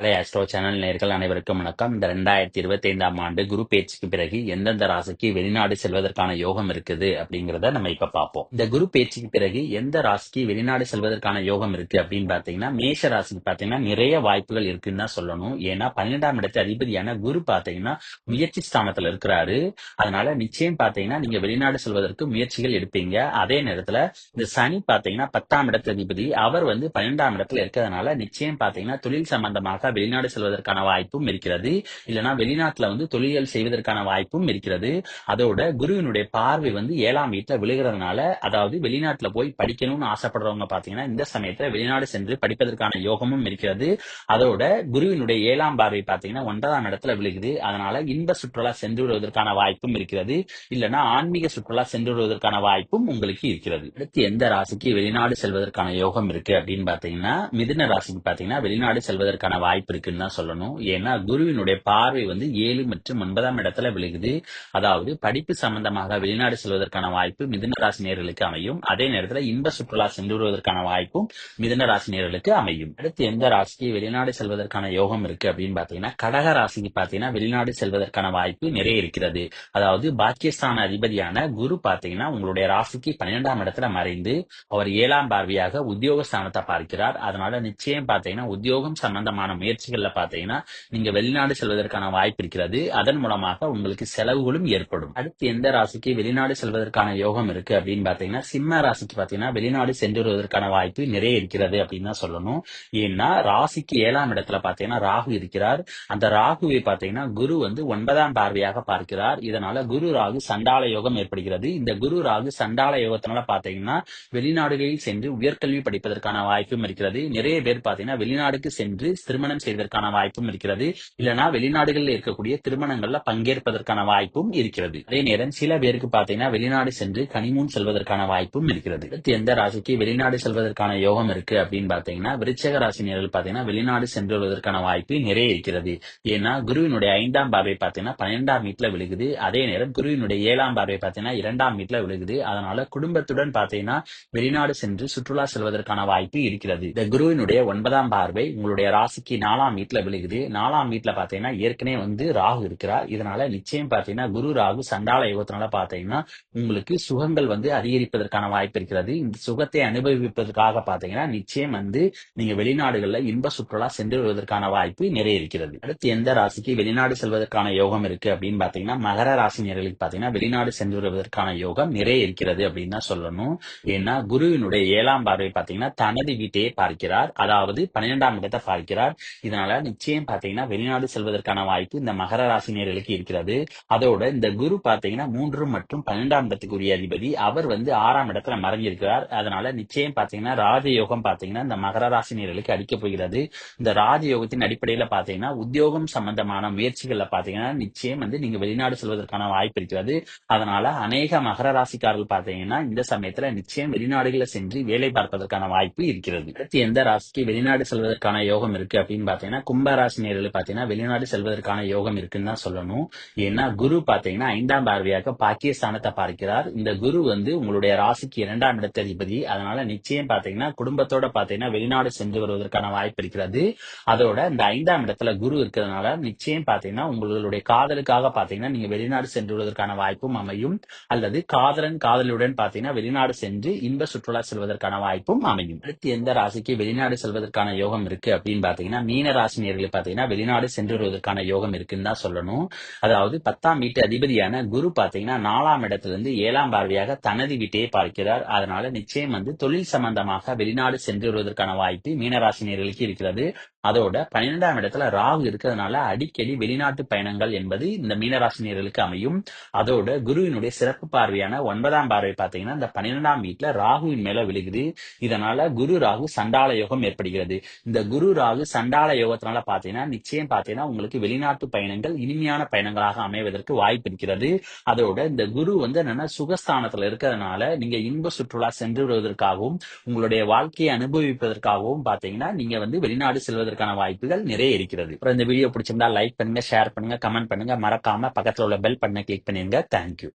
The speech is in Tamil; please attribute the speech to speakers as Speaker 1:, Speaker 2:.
Speaker 1: கலை அஸ்ட்ரோ சேனல் நேர்கள் அனைவருக்கும் வணக்கம். இந்த ரெண்டாயிரத்தி இருபத்தி ஐந்தாம் ஆண்டு குரு பேச்சுக்கு பிறகு எந்தெந்த ராசிக்கு வெளிநாடு செல்வதற்கான யோகம் இருக்குது அப்படிங்கறத நம்ம இப்ப பார்ப்போம். இந்த குரு பேச்சுக்கு பிறகு எந்த ராசிக்கு வெளிநாடு செல்வதற்கான யோகம் இருக்கு அப்படின்னு பாத்தீங்கன்னா மேஷ ராசிக்கு பாத்தீங்கன்னா நிறைய வாய்ப்புகள் இருக்குன்னு தான் சொல்லணும். ஏன்னா பன்னிரெண்டாம் இடத்து அதிபதியான குரு பாத்தீங்கன்னா முயற்சி ஸ்தானத்துல இருக்கிறாரு. அதனால நிச்சயம் பாத்தீங்கன்னா நீங்க வெளிநாடு செல்வதற்கு முயற்சிகள் எடுப்பீங்க. அதே நேரத்துல இந்த சனி பாத்தீங்கன்னா பத்தாம் இடத்து அதிபதி. அவர் வந்து பன்னிரெண்டாம் இடத்துல இருக்கிறதுனால நிச்சயம் பாத்தீங்கன்னா தொழில் சம்பந்தமாக வெளிநாடு செல்வதற்கான வாய்ப்பும் இருக்கிறது. இல்லைன்னா வெளிநாட்டுல வந்து தொழில்கள் செய்வதற்கான வாய்ப்பும் இருக்கிறது. அதோட குருவினுடைய பார்வை வந்து ஏழாம் வீட்டுல விழுகிறதுனால அதாவது வெளிநாட்டுல போய் படிக்கணும்னு ஆசைப்படுறவங்க பாத்தீங்கன்னா இந்த சமயத்துல வெளிநாடு சென்று படிப்பதற்கான யோகமும் இருக்கிறது. அதோட குருவினுடைய ஏழாம் பார்வை பாத்தீங்கன்னா ஒன்பதாம் இடத்துல விழுகுது. அதனால இன்ப சுற்றுலா சென்று வருவதற்கான வாய்ப்பும் இருக்கிறது. இல்லைன்னா ஆன்மீக சுற்றுலா சென்று வருவதற்கான வாய்ப்பும் உங்களுக்கு இருக்கிறது. அடுத்து எந்த ராசிக்கு வெளிநாடு செல்வதற்கான யோகம் இருக்கு அப்படின்னு பாத்தீங்கன்னா மிதுன ராசிக்கு பாத்தீங்கன்னா வெளிநாடு செல்வதற்கான வாய்ப்பு வாய்ப்பு இருக்குன்னு தான் சொல்லணும். ஏன்னா குருவினுடைய பார்வை வந்து ஏழு மற்றும் ஒன்பதாம் இடத்துல விழுகுது. அதாவது படிப்பு சம்பந்தமாக வெளிநாடு செல்வதற்கான வாய்ப்பு மிதுன ராசி அமையும். அதே நேரத்தில் இன்ப சுற்றுலா சென்று வருவதற்கான வாய்ப்பும் மிதுன ராசி அமையும். அடுத்து எந்த ராசிக்கு வெளிநாடு செல்வதற்கான யோகம் இருக்கு அப்படின்னு பாத்தீங்கன்னா கடக ராசிக்கு பாத்தீங்கன்னா வெளிநாடு செல்வதற்கான வாய்ப்பு நிறைய இருக்கிறது. அதாவது பாக்கியஸ்தான அதிபதியான குரு பாத்தீங்கன்னா உங்களுடைய ராசிக்கு பன்னிரெண்டாம் இடத்துல மறைந்து அவர் ஏழாம் பார்வையாக உத்தியோக ஸ்தானத்தை பார்க்கிறார். அதனால நிச்சயம் பாத்தீங்கன்னா உத்தியோகம் சம்பந்தமான முயற்சிகள்ல பாத்தீங்கன்னா நீங்க வெளிநாடு செல்வதற்கான வாய்ப்பு இருக்கிறது. அதன் மூலமாக உங்களுக்கு செலவுகளும் ஏற்படும். அடுத்து எந்த ராசிக்கு வெளிநாடு செல்வதற்கான யோகம் இருக்கு அப்படின்னு பாத்தீங்கன்னா சிம்ம ராசிக்கு பாத்தீங்கன்னா வெளிநாடு சென்று வருவதற்கான வாய்ப்பு நிறைய இருக்கிறது அப்படின்னு தான் சொல்லணும். ஏன்னா ராசிக்கு ஏழாம் இடத்துல பாத்தீங்கன்னா ராகு இருக்கிறார். அந்த ராகுவை பாத்தீங்கன்னா குரு வந்து ஒன்பதாம் பார்வையாக பார்க்கிறார். இதனால குரு ராகு சண்டால யோகம் ஏற்படுகிறது. இந்த குரு ராகு சண்டால யோகத்தினால பாத்தீங்கன்னா வெளிநாடுகளில் சென்று உயர்கல்வி படிப்பதற்கான வாய்ப்பும் இருக்கிறது. நிறைய பேர் பாத்தீங்கன்னா வெளிநாடுக்கு சென்று திருமணம் திருமணம் செய்வதற்கான வாய்ப்பும் இருக்கிறது. இல்லனா வெளிநாடுகளில் இருக்கக்கூடிய திருமணங்கள்ல பங்கேற்பதற்கான வாய்ப்பும் இருக்கிறது. அதே நேரம் சில பேருக்கு பாத்தீங்கன்னா வெளிநாடு சென்று கனிமூன் செல்வதற்கான வாய்ப்பும் இருக்கிறது. எந்த ராசிக்கு வெளிநாடு செல்வதற்கான யோகம் இருக்கு அப்படின்னு பாத்தீங்கன்னா விருச்சக ராசி நேரில் பாத்தீங்கன்னா வெளிநாடு சென்று வருவதற்கான வாய்ப்பு நிறைய இருக்கிறது. ஏன்னா குருவினுடைய ஐந்தாம் பார்வை பாத்தீங்கன்னா பன்னெண்டாம் வீட்டுல விழுகுது. அதே நேரம் குருவினுடைய ஏழாம் பார்வை பாத்தீங்கன்னா இரண்டாம் வீட்டுல விழுகுது. அதனால குடும்பத்துடன் பாத்தீங்கன்னா வெளிநாடு சென்று சுற்றுலா செல்வதற்கான வாய்ப்பு இருக்கிறது. இந்த குருவினுடைய ஒன்பதாம் பார்வை உங்களுடைய ராசிக்கு நாலாம் வீட்டுல விழுகுது. நாலாம் வீட்டுல பாத்தீங்கன்னா ஏற்கனவே வந்து ராகு இருக்கிறார். இதனால நிச்சயம் பாத்தீங்கன்னா குரு ராகு சண்டால யோகத்தினால பாத்தீங்கன்னா உங்களுக்கு சுகங்கள் வந்து அதிகரிப்பதற்கான வாய்ப்பு இருக்கிறது. இந்த சுகத்தை அனுபவிப்பதற்காக பாத்தீங்கன்னா நிச்சயம் வந்து நீங்க வெளிநாடுகள்ல இன்ப சுற்றுலா சென்று வருவதற்கான வாய்ப்பு நிறைய இருக்கிறது. அடுத்து எந்த ராசிக்கு வெளிநாடு செல்வதற்கான யோகம் இருக்கு அப்படின்னு பாத்தீங்கன்னா மகர ராசினியர்களுக்கு பாத்தீங்கன்னா வெளிநாடு சென்று வருவதற்கான யோகம் நிறைய இருக்கிறது அப்படின்னு தான் சொல்லணும். ஏன்னா குருவினுடைய ஏழாம் பார்வை பாத்தீங்கன்னா தனது வீட்டையே பார்க்கிறார். அதாவது பன்னிரெண்டாம் இடத்தை பார்க்கிறார். இதனால நிச்சயம் பாத்தீங்கன்னா வெளிநாடு செல்வதற்கான வாய்ப்பு இந்த மகர ராசி நேர்களுக்கு இருக்கிறது. அதோட இந்த குரு பாத்தீங்கன்னா மூன்று மற்றும் பன்னெண்டாம் இடத்துக்குரிய அதிபதி. அவர் வந்து ஆறாம் இடத்துல மறைஞ்சிருக்கிறார். அதனால நிச்சயம் பாத்தீங்கன்னா ராஜயோகம் பாத்தீங்கன்னா இந்த மகர ராசினியர்களுக்கு அடிக்க போகிறது. இந்த ராஜயோகத்தின் அடிப்படையில பாத்தீங்கன்னா உத்தியோகம் சம்பந்தமான முயற்சிகள்ல பாத்தீங்கன்னா நிச்சயம் வந்து நீங்க வெளிநாடு செல்வதற்கான வாய்ப்பு இருக்கிறது. அதனால அநேக மகர ராசிக்காரர்கள் பாத்தீங்கன்னா இந்த சமயத்துல நிச்சயம் வெளிநாடுகளை சென்று வேலை பார்ப்பதற்கான வாய்ப்பு இருக்கிறது. அடுத்து எந்த ராசிக்கு வெளிநாடு செல்வதற்கான யோகம் இருக்கு அப்படின்னு பாத்தீங்கன்னா கும்பராசி நேரில் பாத்தீங்கன்னா வெளிநாடு செல்வதற்கான யோகம் இருக்குன்னு தான் சொல்லணும். ஏன்னா குரு பாத்தீங்கன்னா ஐந்தாம் பார்வையாக பாக்கியஸ்தானத்தை பார்க்கிறார். இந்த குரு வந்து உங்களுடைய ராசிக்கு இரண்டாம் இடத்த அதிபதி அதனால நிச்சயம் பாத்தீங்கன்னா குடும்பத்தோட பாத்தீங்கன்னா வெளிநாடு சென்று வருவதற்கான வாய்ப்பு இருக்கிறது. அதோட இந்த ஐந்தாம் இடத்துல குரு இருக்கிறதுனால நிச்சயம் பாத்தீங்கன்னா உங்களுடைய காதலுக்காக பாத்தீங்கன்னா நீங்க வெளிநாடு சென்று வருவதற்கான வாய்ப்பும் அமையும். அல்லது காதலன் காதலுடன் பாத்தீங்கன்னா வெளிநாடு சென்று இன்ப சுற்றுலா செல்வதற்கான வாய்ப்பும் அமையும். அடுத்து எந்த ராசிக்கு வெளிநாடு செல்வதற்கான யோகம் இருக்கு அப்படின்னு பாத்தீங்கன்னா மீன ராசி பாத்தீங்கன்னா வெளிநாடு சென்று வருவதற்கான யோகம் இருக்குன்னு தான் சொல்லணும். அதாவது பத்தாம் வீட்டு அதிபதியான குரு பாத்தீங்கன்னா நாலாம் இடத்துல இருந்து ஏழாம் பார்வையாக தனது வீட்டையே பார்க்கிறார். அதனால நிச்சயம் வந்து தொழில் சம்பந்தமாக வெளிநாடு சென்று வருவதற்கான வாய்ப்பு மீனராசினியர்களுக்கு இருக்கிறது. அதோட பன்னிரெண்டாம் இடத்துல ராகு இருக்கிறதுனால அடிக்கடி வெளிநாட்டு பயணங்கள் என்பது இந்த மீனராசினியர்களுக்கு அமையும். அதோட குருவினுடைய சிறப்பு பார்வையான ஒன்பதாம் பார்வை பாத்தீங்கன்னா இந்த பன்னிரெண்டாம் வீட்டுல ராகுவின் மேல விழுகுது. இதனால குரு ராகு சண்டால யோகம் ஏற்படுகிறது. இந்த குரு ராகு சண்டால யோகத்தினால பாத்தீங்கன்னா நிச்சயம் பாத்தீங்கன்னா உங்களுக்கு வெளிநாட்டு பயணங்கள் இனிமையான பயணங்களாக அமைவதற்கு வாய்ப்பு இருக்கிறது. அதோட இந்த குரு வந்து என்னன்னா சுகஸ்தானத்துல இருக்கிறதுனால நீங்க இன்ப சுற்றுலா சென்று வருவதற்காகவும் உங்களுடைய வாழ்க்கையை அனுபவிப்பதற்காகவும் பாத்தீங்கன்னா நீங்க வந்து வெளிநாடு செல்வதற்கு செல்வதற்கான வாய்ப்புகள் நிறைய இருக்கிறது. அப்புறம் இந்த வீடியோ பிடிச்சிருந்தா லைக் பண்ணுங்க ஷேர் பண்ணுங்க கமெண்ட் பண்ணுங்க. மறக்காம பக்கத்துல உள்ள பெல் பண்ண கிளிக் பண்ணிருங்க. தேங்க்யூ